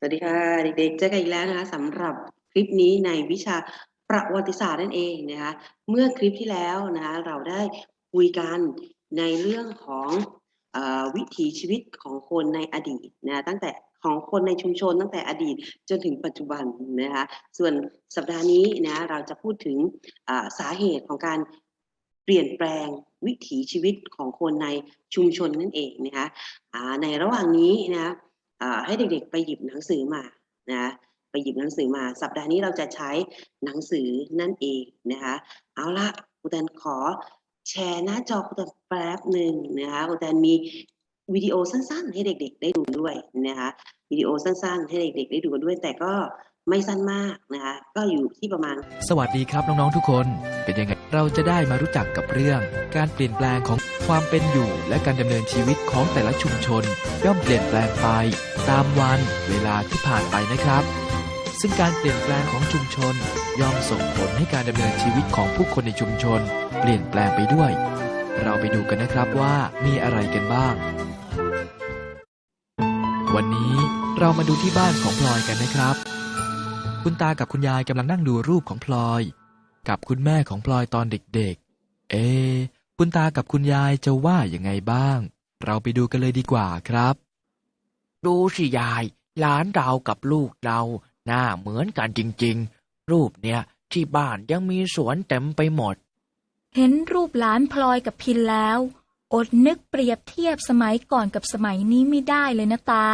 สวัสดีค่ะเด็กๆเจอกันอีกแล้วนะคะสำหรับคลิปนี้ในวิชาประวัติศาสตร์นั่นเองนะคะเมื่อคลิปที่แล้วนะคะเราได้คุยกันในเรื่องของอวิถีชีวิตของคนในอดีตนะตั้งแต่ของคนในชุมชนตั้งแต่อดีตจนถึงปัจจุบันนะคะส่วนสัปดาห์นี้นะเราจะพูดถึงสาเหตุของการเปลี่ยนแปลงวิถีชีวิตของคนในชุมชนนั่นเองนะคะในระหว่างนี้นะอ่า ให้เด็กๆ ไปหยิบหนังสือมานะไปหยิบหนังสือมา สัปดาห์นี้เราจะใช้หนังสือนั่นเองนะคะเอาละครูแตนขอแชร์หน้าจอคุณแตนแป๊บหนึ่งนะคะครูแตนมีวิดีโอสั้นๆ ให้เด็กๆ ได้ดูด้วยนะคะวิดีโอสั้นๆ ให้เด็กๆ ได้ดูด้วย แต่ก็ ไม่สั้นมากนะคะก็อยู่ที่ประมาณ สวัสดีครับน้องๆทุกคน เป็นยังไงเราจะได้มารู้จักกับเรื่อง การเปลี่ยนแปลงของความเป็นอยู่ และการดำเนินชีวิตของแต่ละชุมชน ย่อมเปลี่ยนแปลงไป ตามวันเวลาที่ผ่านไปนะครับ ซึ่งการเปลี่ยนแปลงของชุมชน ย่อมส่งผลให้การดำเนินชีวิตของผู้คนในชุมชน เปลี่ยนแปลงไปด้วย เราไปดูกันนะครับว่ามีอะไรกันบ้าง วันนี้เรามาดูที่บ้านของพลอยกันนะครับ คุณตากับคุณยายกำลังนั่งดูรูปของพลอย กับคุณแม่ของพลอยตอนเด็กๆ เอะคุณตากับคุณยายจะว่ายังไงบ้าง เราไปดูกันเลยดีกว่าครับ ดูสิยาย หลานเรากับลูกเรา หน้าเหมือนกันจริงๆ รูปเนี่ยที่บ้านยังมีสวนเต็มไปหมด เห็นรูปหลานพลอยกับพินแล้ว อดนึกเปรียบเทียบสมัยก่อนกับสมัยนี้ไม่ได้เลยนะตา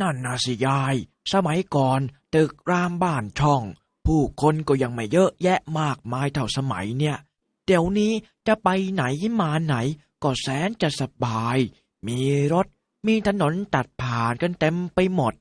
นั่นนะสิยาย สมัยก่อน ตึกรามบ้านช่อง ผู้คนก็ยังไม่เยอะแยะมากมายเท่าสมัยเนี่ย เดี๋ยวนี้จะไปไหนมาไหน ก็แสนจะสบาย มีรถ มีถนนตัดผ่านกันเต็มไปหมด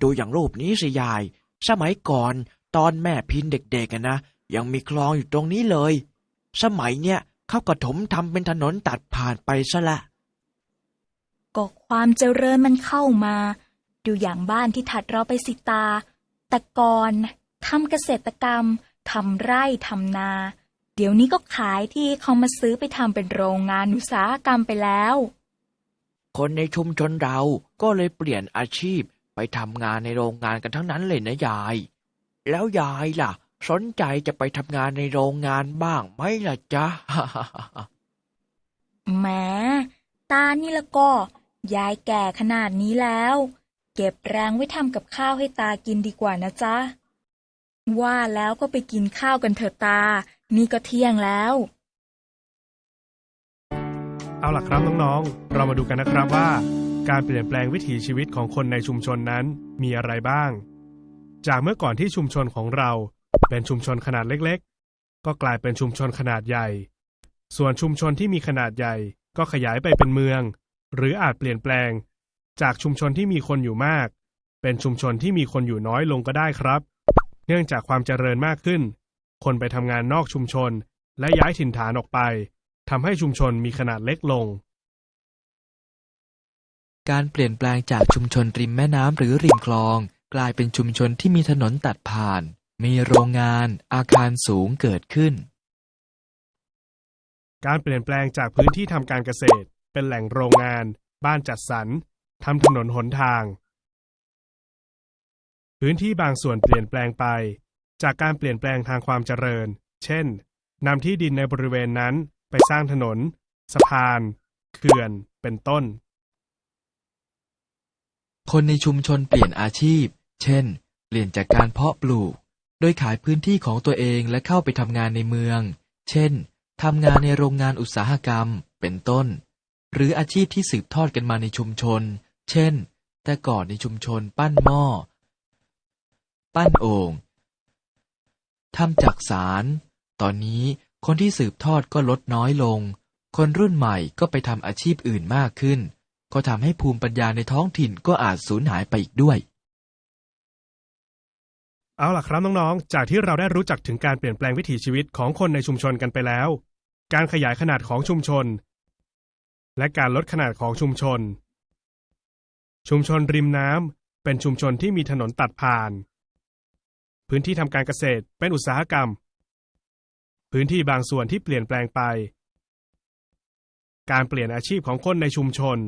ดูอย่างรูปนี้สิยาย สมัยก่อนตอนแม่พินเด็กๆนะยังมีคลองอยู่ตรงนี้เลย สมัยเนี้ยเขาก็ถมทำเป็นถนนตัดผ่านไปซะละก็ความเจริญมันเข้ามา ดูอย่างบ้านที่ถัดเราไปสิตา แต่ก่อนทำเกษตรกรรมทำไร่ทำนา เดี๋ยวนี้ก็ขายที่เขามาซื้อไปทำเป็นโรงงานอุตสาหกรรมไปแล้ว คนในชุมชนเราก็เลยเปลี่ยนอาชีพไปทำงานในโรงงานกันทั้งนั้นเลยนะยาย แล้วยายล่ะ สนใจจะไปทำงานในโรงงานบ้างไหมล่ะจ๊ะแหมตานี่ละก็ ยายแก่ขนาดนี้แล้ว เก็บแรงไว้ทำกับข้าวให้ตากินดีกว่านะจ๊ะ ว่าแล้วก็ไปกินข้าวกันเถอะตา นี่ก็เที่ยงแล้ว เอาล่ะครับน้องๆ เรามาดูกันนะครับว่า การเปลี่ยนแปลงวิถีชีวิตของคนในชุมชนนั้นมีอะไรบ้าง จากเมื่อก่อนที่ชุมชนของเรา เป็นชุมชนขนาดเล็กๆ ก็กลายเป็นชุมชนขนาดใหญ่ ส่วนชุมชนที่มีขนาดใหญ่ก็ขยายไปเป็นเมือง หรืออาจเปลี่ยนแปลง จากชุมชนที่มีคนอยู่มาก เป็นชุมชนที่มีคนอยู่น้อยลงก็ได้ครับ เนื่องจากความเจริญมากขึ้น คนไปทำงานนอกชุมชน และย้ายถิ่นฐานออกไปทำให้ชุมชนมีขนาดเล็กลง การเปลี่ยนแปลงจากชุมชนริมแม่น้ำหรือริมคลอง กลายเป็นชุมชนที่มีถนนตัดผ่าน มีโรงงาน อาคารสูงเกิดขึ้น การเปลี่ยนแปลงจากพื้นที่ทำการเกษตร เป็นแหล่งโรงงาน บ้านจัดสรร ทำถนนหนทาง พื้นที่บางส่วนเปลี่ยนแปลงไป จากการเปลี่ยนแปลงทางความเจริญ เช่นนำที่ดินในบริเวณนั้นไปสร้างถนน สะพาน เขื่อน เป็นต้น คนในชุมชนเปลี่ยนอาชีพ เช่น เปลี่ยนจากการเพาะปลูก โดยขายพื้นที่ของตัวเองและเข้าไปทำงานในเมือง เช่นทำงานในโรงงานอุตสาหกรรม เป็นต้น หรืออาชีพที่สืบทอดกันมาในชุมชน เช่น แต่ก่อนในชุมชนปั้นหม้อ ปั้นโอ่งทำจักสาร ตอนนี้คนที่สืบทอดก็ลดน้อยลง คนรุ่นใหม่ก็ไปทำอาชีพอื่นมากขึ้น ก็ทำให้ภูมิปัญญาในท้องถิ่นก็อาจสูญหายไปอีกด้วยเอาล่ะครับน้องๆ จากที่เราได้รู้จักถึงการเปลี่ยนแปลงวิถีชีวิตของคนในชุมชนกันไปแล้ว การขยายขนาดของชุมชน และการลดขนาดของชุมชน ชุมชนริมน้ำเป็นชุมชนที่มีถนนตัดผ่าน พื้นที่ทำการเกษตรเป็นอุตสาหกรรม พื้นที่บางส่วนที่เปลี่ยนแปลงไป การเปลี่ยนอาชีพของคนในชุมชน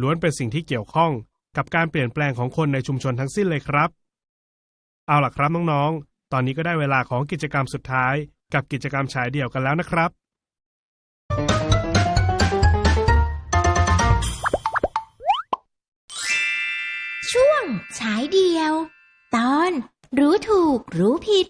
ล้วนเป็นสิ่งที่เกี่ยวข้องกับการเปลี่ยนแปลงของคนในชุมชนทั้งสิ้นเลยครับ เอาล่ะครับน้องๆ ตอนนี้ก็ได้เวลาของกิจกรรมสุดท้าย กับกิจกรรมฉายเดี่ยวกันแล้วนะครับ รู้ถูก รู้ผิด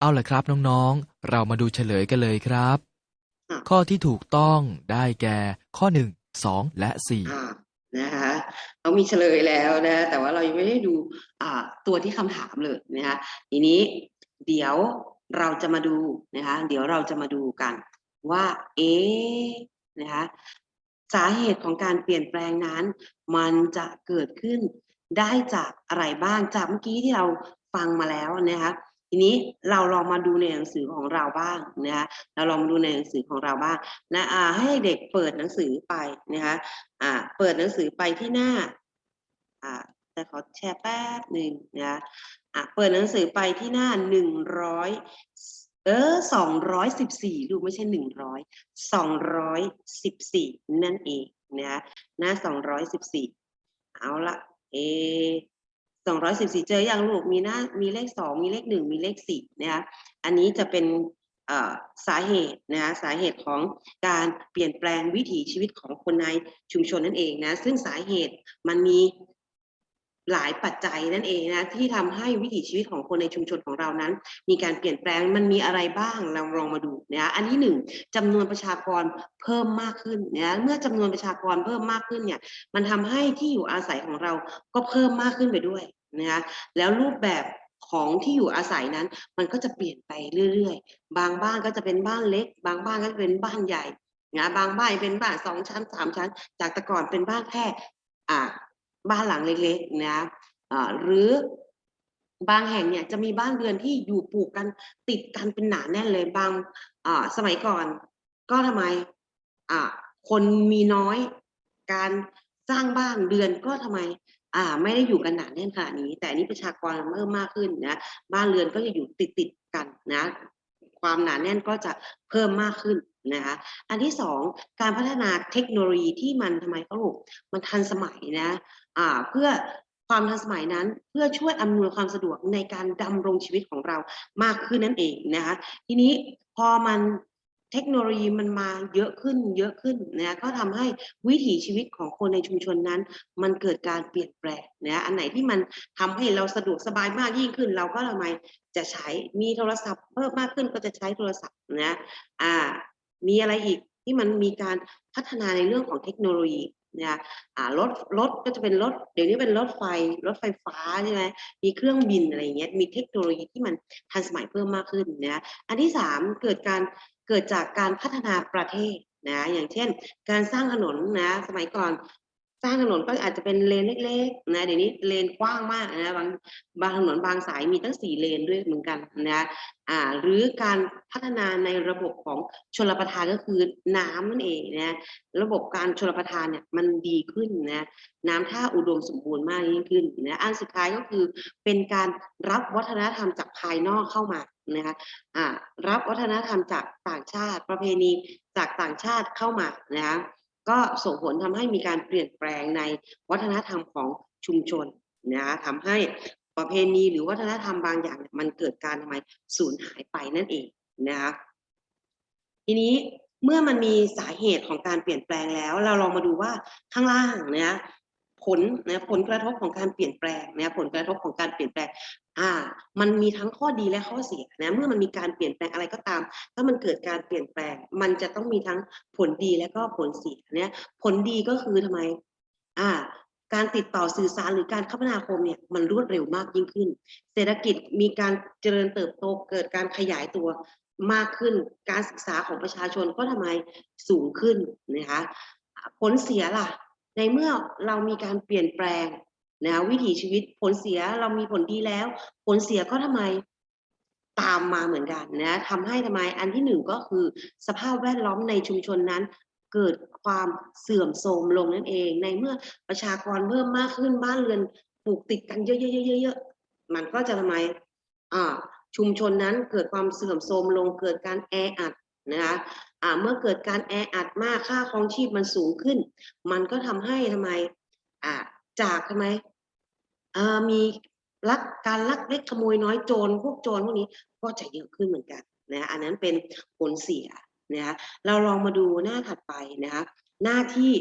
เอาล่ะครับน้องๆ เรามาดูเฉลยกันเลยครับอะข้อที่ถูกต้องได้แก่ ข้อหนึ่งสองและสี่อ่านะคะเรามีเฉลยแล้วนะแต่ว่าเรายังไม่ได้ดูอ่าตัวที่คำถามเลยนะคะทีนี้เดี๋ยวเราจะมาดูนะคะเดี๋ยวเราจะมาดูกันว่า เอ๊ะนะคะ สาเหตุของการเปลี่ยนแปลงนั้น มันจะเกิดขึ้นได้จากอะไรบ้างจากเมื่อกี้ที่เราฟังมาแล้วนะคะทีนี้เราลองมาดูในหนังสือของเราบ้างนะคะเราลองมาดูในหนังสือของเราบ้างนะอ่าให้เด็กเปิดหนังสือไปนะคะอ่าเปิดหนังสือไปที่หน้าอ่าแต่ขอแชร์แป๊บหนึ่งนะอะเปิดหนังสือไปที่หน้าหนึ่งร้อย เออสองร้อยสิบสี่ดูไม่ใช่หนึ่งร้อยสองร้อยสิบสี่นั่นเองนะหน้าสองร้อยสิบสี่เอาละเอสองร้อยสิบสี่เจออย่างลูกมีหน้ามีเลขสองมีเลขหนึ่งมีเลขสี่นะคะอันนี้จะเป็นสาเหตุนะสาเหตุของการเปลี่ยนแปลงวิถีชีวิตของคนในชุมชนนั่นเองนะซึ่งสาเหตุมันมี หลายปัจจัยนั่นเองนะที่ทำให้วิถีชีวิตของคนในชุมชนของเรานั้น มีการเปลี่ยนแปลงมันมีอะไรบ้างเราลองมาดูนะอันที่หนึ่งจำนวนประชากรเพิ่มมากขึ้นนะเมื่อจำนวนประชากรเพิ่มมากขึ้นเนี่ยมันทำให้ที่อยู่อาศัยของเราก็เพิ่มมากขึ้นไปด้วยนะคะแล้วรูปแบบของที่อยู่อาศัยนั้น มันก็จะเปลี่ยนไปเรื่อยๆ บางบ้านก็จะเป็นบ้านเล็ก บางบ้านก็จะเป็นบ้านใหญ่นะบางบ้านเป็นบ้านสองชั้นสามชั้น จากแต่ก่อนเป็นบ้านแค่อ่า บ้านหลังเล็กๆนะอ่าหรือบางแห่งเนี่ยจะมีบ้านเรือนที่อยู่ปลูกกันติดกันเป็นหนาแน่นเลยบางอ่าสมัยก่อน ก็ทำไมอ่าคนมีน้อยการสร้างบ้านเรือนก็ทำไมอ่าไม่ได้อยู่กันหนาแน่นขนาดนี้ แต่อันนี้ประชากรเพิ่มมากขึ้นนะบ้านเรือนก็จะอยู่ติดติดๆกันนะ ความหนาแน่นก็จะเพิ่มมากขึ้น นะคะอันที่สองการพัฒนาเทคโนโลยีที่มันทำไมเขาลูกมันทันสมัยนะอ่าเพื่อความทันสมัยนั้นเพื่อช่วยอำนวยความสะดวกในการดำรงชีวิตของเรามากขึ้นนั่นเองนะคะทีนี้พอมันเทคโนโลยีมันมาเยอะขึ้นเยอะขึ้นนะก็ทำให้วิถีชีวิตของคนในชุมชนนั้น มันเกิดการเปลี่ยนแปลงนะอันไหนที่มันทำให้เราสะดวกสบายมากยิ่งขึ้น เราก็ทำไมจะใช้มีโทรศัพท์เพิ่มมากขึ้นก็จะใช้โทรศัพท์นะอ่า มีอะไรอีกที่มันมีการพัฒนาในเรื่องของเทคโนโลยีนะอ่ารถรถก็จะเป็นรถเดี๋ยวนี้เป็นรถไฟรถไฟฟ้าใช่ไหมมีเครื่องบินอะไรเงี้ยมีเทคโนโลยีที่มันทันสมัยเพิ่มมากขึ้นนะอันที่สามเกิดการเกิดจากการพัฒนาประเทศนะอย่างเช่น การสร้างถนนนะสมัยก่อน สร้างถนนก็อาจจะเป็นเลนเล็กๆนะเดี๋ยวนี้เลนกว้างมากนะบางบางถนนบางสายมีตั้งสี่เลนด้วยเหมือนกันนะอ่าหรือการพัฒนาในระบบของชลประทานก็คือน้ำนั่นเองนะระบบการชลประทานเนี่ยมันดีขึ้นนะน้ำท่าอุดมสมบูรณ์มากยิ่งขึ้นนะอันสุดท้ายก็คือเป็นการรับวัฒนธรรมจากภายนอกเข้ามานะคะอ่ารับวัฒนธรรมจากต่างชาติประเพณีจากต่างชาติเข้ามานะคะ ก็ส่งผลทำให้มีการเปลี่ยนแปลงในวัฒนธรรมของชุมชนนะคะทำให้ประเพณีหรือวัฒนธรรมบางอย่างมันเกิดการทำไมสูญหายไปนั่นเองนะคะทีนี้เมื่อมันมีสาเหตุของการเปลี่ยนแปลงแล้ว เราลองมาดูว่าข้างล่างนะ ผลนะผลกระทบของการเปลี่ยนแปลงนะผลกระทบของการเปลี่ยนแปลงอ่า มันมีทั้งข้อดีและข้อเสียนะเมื่อมันมีการเปลี่ยนแปลงอะไรก็ตาม ถ้ามันเกิดการเปลี่ยนแปลง มันจะต้องมีทั้งผลดีและก็ผลเสียเนี่ยผลดีก็คือทำไม อ่า การติดต่อสื่อสารหรือการคมนาคมเนี่ยมันรวดเร็วมากยิ่งขึ้น เศรษฐกิจมีการเจริญเติบโตเกิดการขยายตัวมากขึ้น การศึกษาของประชาชนก็ทำไมสูงขึ้นนะคะผลเสียล่ะ ในเมื่อเรามีการเปลี่ยนแปลงนะวิถีชีวิตผลเสียเรามีผลดีแล้ว ผลเสียก็ทำไมตามมาเหมือนกันนะทำให้ทำไมอันที่หนึ่งก็คือ สภาพแวดล้อมในชุมชนนั้น เกิดความเสื่อมโทรมลงนั่นเอง ในเมื่อประชากรเพิ่มมากขึ้นบ้านเรือนปลูกติดกันเยอะๆๆๆๆมันก็จะทำไมอ่าชุมชนนั้นเกิดความเสื่อมโทรมลงเกิดการแออัดนะคะ เมื่อเกิดการแออัดมากค่าครองชีพมันสูงขึ้น มันก็ทำให้ทำไมอ่าจากทำไมมีลักการลักเล็กขโมยน้อยโจรพวกโจรพวกนี้ก็จะเยอะขึ้นเหมือนกันนะอันนั้นเป็นผลเสียนะคะเราลองมาดูหน้าถัดไปนะคะหน้าที่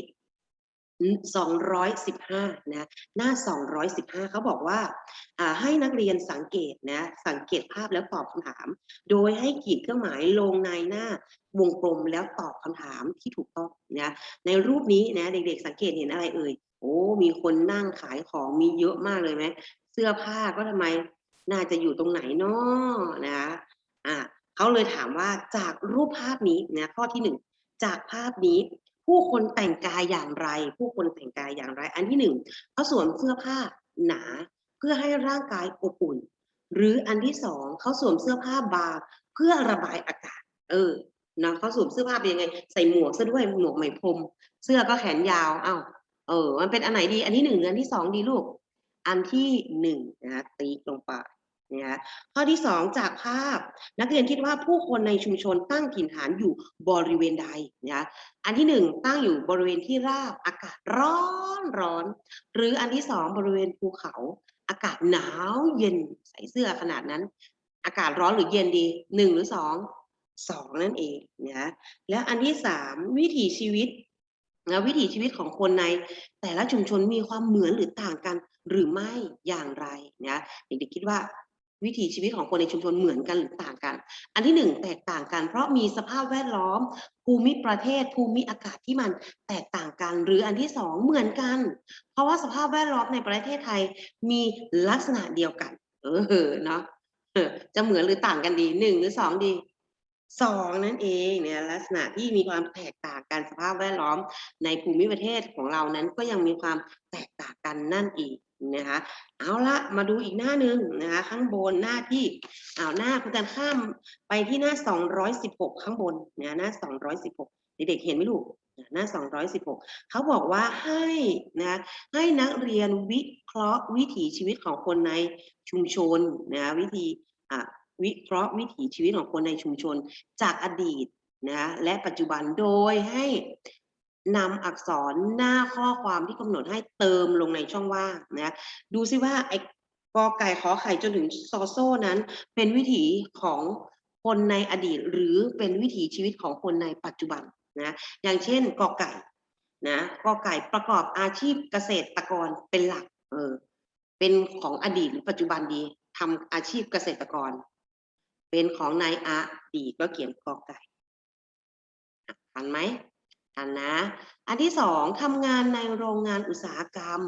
สองร้อยสิบห้านะหน้าสองร้อยสิบห้าเขาบอกว่าให้นักเรียนสังเกตนะสังเกตภาพแล้วตอบคำถาม โดยให้ขีดเครื่องหมายลงในหน้าวงกลมแล้วตอบคำถามที่ถูกต้องนะในรูปนี้นะเด็กๆสังเกตเห็นอะไรเอ่ยโอ้มีคนนั่งขายของมีเยอะมากเลยไหมเสื้อผ้าก็ทำไมน่าจะอยู่ตรงไหนเนาะนะอ่าเขาเลยถามว่าจากรูปภาพนี้นะข้อที่หนึ่งจากภาพนี้ ผู้คนแต่งกายอย่างไร ผู้คนแต่งกายอย่างไร อันที่หนึ่งเขาสวมเสื้อผ้าหนาเพื่อให้ร่างกายอบอุ่น หรืออันที่สองเขาสวมเสื้อผ้าบางเพื่อระบายอากาศ เออนะเขาสวมเสื้อผ้าเป็นยังไง ใส่หมวกซะด้วยหมวกไหมพรม เสื้อก็แขนยาวเอ้าเออ มันเป็นอันไหนดี อันที่หนึ่งหรืออันที่สองดีลูก อันที่หนึ่งนะตีลงไป นะข้อที่สองจากภาพนักเรียนคิดว่าผู้คนในชุมชนตั้งถิ่นฐานอยู่บริเวณใดนะอันที่หนึ่งตั้งอยู่บริเวณที่ราบอากาศร้อนร้อน หรืออันที่สองบริเวณภูเขา อากาศหนาวเย็นใส่เสื้อขนาดนั้น อากาศร้อนหรือเย็นดีหนึ่งหรือสองสองนั่นเองนะแล้วอันที่สามวิถีชีวิตนะวิถีชีวิตของคนในแต่ละชุมชนมีความเหมือนหรือต่างกันหรือไม่อย่างไรนะเด็กๆคิดว่า วิถีชีวิตของคนในชุมชนเหมือนกันหรือต่างกัน อันที่หนึ่งแตกต่างกัน เพราะมีสภาพแวดล้อม ภูมิประเทศ ภูมิอากาศที่มันแตกต่างกัน หรืออันที่สองเหมือนกัน เพราะว่าสภาพแวดล้อมในประเทศไทยมีลักษณะเดียวกัน เออเนาะเออจะเหมือนหรือต่างกันดีหนึ่งหรือสองดีสองนั่นเองเนี่ยลักษณะที่มีความแตกต่างกันสภาพแวดล้อม ในภูมิประเทศของเรานั้นก็ยังมีความแตกต่างกันนั่นอีก นะคะเอาละมาดูอีกหน้าหนึ่งนะคะข้างบนหน้าที่เอาหน้าคุณแตนข้ามไปที่หน้า 216 ข้างบนเนะหน้า 216 เด็กๆเห็นไหมลูกหน้า 216 เขาบอกว่าให้นะให้นักเรียนวิเคราะห์วิถีชีวิตของคนในชุมชนนะวิธีอะวิเคราะห์วิถีชีวิตของคนในชุมชนจากอดีตนะและปัจจุบันโดยให้ นำอักษรหน้าข้อความที่กำหนดให้เติมลงในช่องว่างนะดูซิว่าไอ้กอไก่ขอไข่จนถึงซอโซ่นั้น เป็นวิถีของคนในอดีต หรือเป็นวิถีชีวิตของคนในปัจจุบันนะอย่างเช่นกอไก่นะกอไก่ประกอบอาชีพเกษตรกรเป็นหลักเออเป็นของอดีตหรือปัจจุบันดีทำอาชีพเกษตรกร เป็นของนายอาดีก็เขียนกอไก่อะทันไหม ทันนะ อันที่สองทำงานในโรงงานอุตสาหกรรม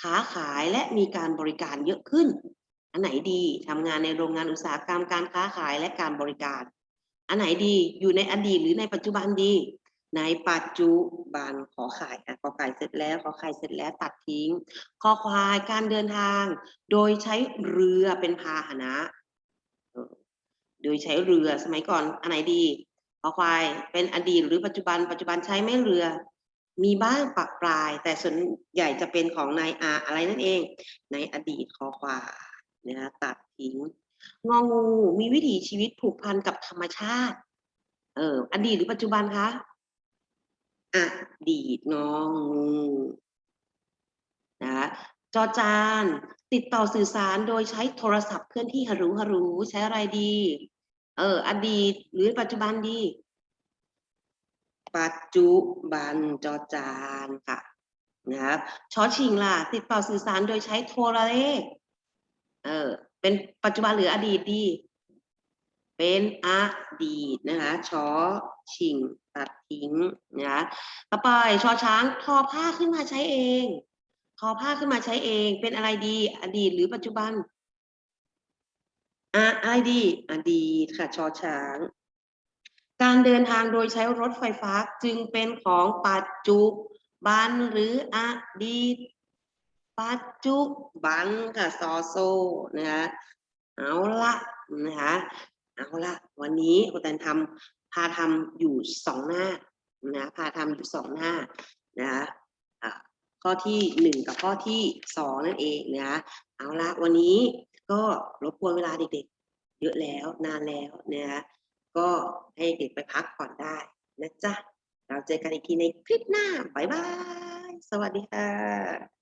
ค้าขายและมีการบริการเยอะขึ้น อันไหนดีทำงานในโรงงานอุตสาหกรรมการค้าขายและการบริการ อันไหนดีอยู่ในอดีตหรือในปัจจุบันดี ในปัจจุบันขอขายอะขอไก่เสร็จแล้วขอไข่เสร็จแล้วตัดทิ้งขอควายการเดินทาง โดยใช้เรือเป็นพาหนะ โดยใช้เรือสมัยก่อนอันไหนดี ขอควายเป็นอดีตหรือปัจจุบันปัจจุบันใช้ไม่เรือ มีบ้างปะปลาย แต่ส่วนใหญ่จะเป็นของนายอาอะไรนั่นเอง ในอดีตคอควายนะคะตัดทิ้งงองูมีวิถีชีวิตผูกพันกับธรรมชาติ เอออดีตหรือปัจจุบันคะอดีตงองูนะคะจอจานติดต่อสื่อสารโดยใช้โทรศัพท์เคลื่อนที่ฮารุฮารุใช้อะไรดี เออ อดีต หรือปัจจุบันดี ปัจจุบันจอจานค่ะนะครับชอชิงล่ะติดต่อสื่อสารโดยใช้โทรเลข เออ เป็นปัจจุบันหรืออดีตดี เป็นอดีตนะคะชอชิงตัดทิ้งนะคะต่อไปชอช้างทอผ้าขึ้นมาใช้เอง ทอผ้าขึ้นมาใช้เอง เป็นอะไรดี อดีตหรือปัจจุบัน อะอะไรดีอดีตค่ะชอช้าง การเดินทางโดยใช้รถไฟฟ้าจึงเป็นของปัจจุบันหรืออดีตปัจจุบันค่ะซอโซนะคะเอาละนะคะเอาละวันนี้คุณแตนทำพาทำอยู่สองหน้านะพาทำอยู่สองหน้านะคะอ่าข้อที่หนึ่งกับข้อที่สองนั่นเองนะคะเอาละวันนี้ ก็รบกวนเวลาเด็กๆ เยอะแล้วนานแล้วนะคะก็ให้เด็กไปพักผ่อนได้นะจ๊ะ เราเจอกันอีกทีในคลิปหน้า บ๊ายบาย สวัสดีค่ะ